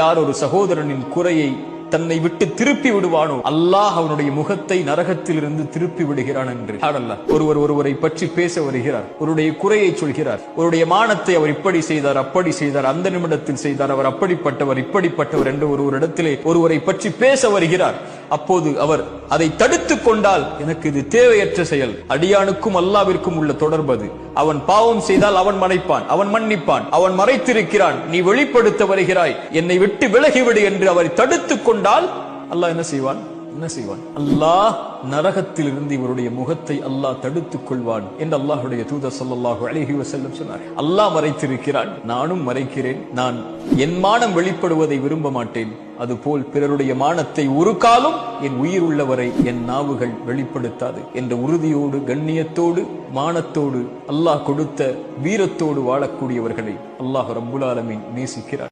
யார் ஒரு சகோதரனின் குறையை தன்னை விட்டு திருப்பி விடுவானோ அல்லாஹ் அவனுடைய முகத்தை நரகத்திலிருந்து திருப்பி விடுகிறான் என்று. ஒருவர் ஒருவரை பற்றி பேச வருகிறார். ஒருடைய குறையை சொல்கிறார். ஒருடைய மானத்தை அவர் இப்படி செய்தார் அப்படி செய்தார் அந்த நிமிடத்தில் செய்தார் அவர் அப்படிப்பட்டவர் இப்படிப்பட்டவர் என்று ஒரு ஒரு இடத்திலே ஒருவரை பற்றி பேச வருகிறார். அப்போது அவர் அதை தடுத்துக் கொண்டால் எனக்கு இது தேவையற்ற செயல். அடியானுக்கும் அல்லாவிற்கும் உள்ள தொடர்பது அவன் பாவம் செய்தால் அவன் மறைப்பான் அவன் மன்னிப்பான் அவன் மறைத்திருக்கிறான். நீ வெளிப்படுத்த வருகிறாய் என்னை விட்டு விலகிவிடு என்று அவரை தடுத்துக் கொண்டால் அல்லாஹ் என்ன செய்வான்? என்ன செய்வான்? அல்லாஹ் நரகத்தில் இருந்து இவருடைய முகத்தை அல்லாஹ் தடுத்துக் கொள்வான் என்று அல்லாஹுடைய தூதர் ஸல்லல்லாஹு அழகி வசல்லம் சொன்னார். அல்லாஹ் மறைத்திருக்கிறான். நானும் மறைக்கிறேன். நான் என் மானம் வெளிப்படுவதை விரும்ப மாட்டேன். அதுபோல் பிறருடைய மானத்தை ஒரு காலம் என் உயிர் உள்ளவரை என் நாவுகள் வெளிப்படுத்தாது என்ற உறுதியோடு கண்ணியத்தோடு மானத்தோடு அல்லாஹ் கொடுத்த வீரத்தோடு வாழக்கூடியவர்களை அல்லாஹ் ரப்புல் நேசிக்கிறார்.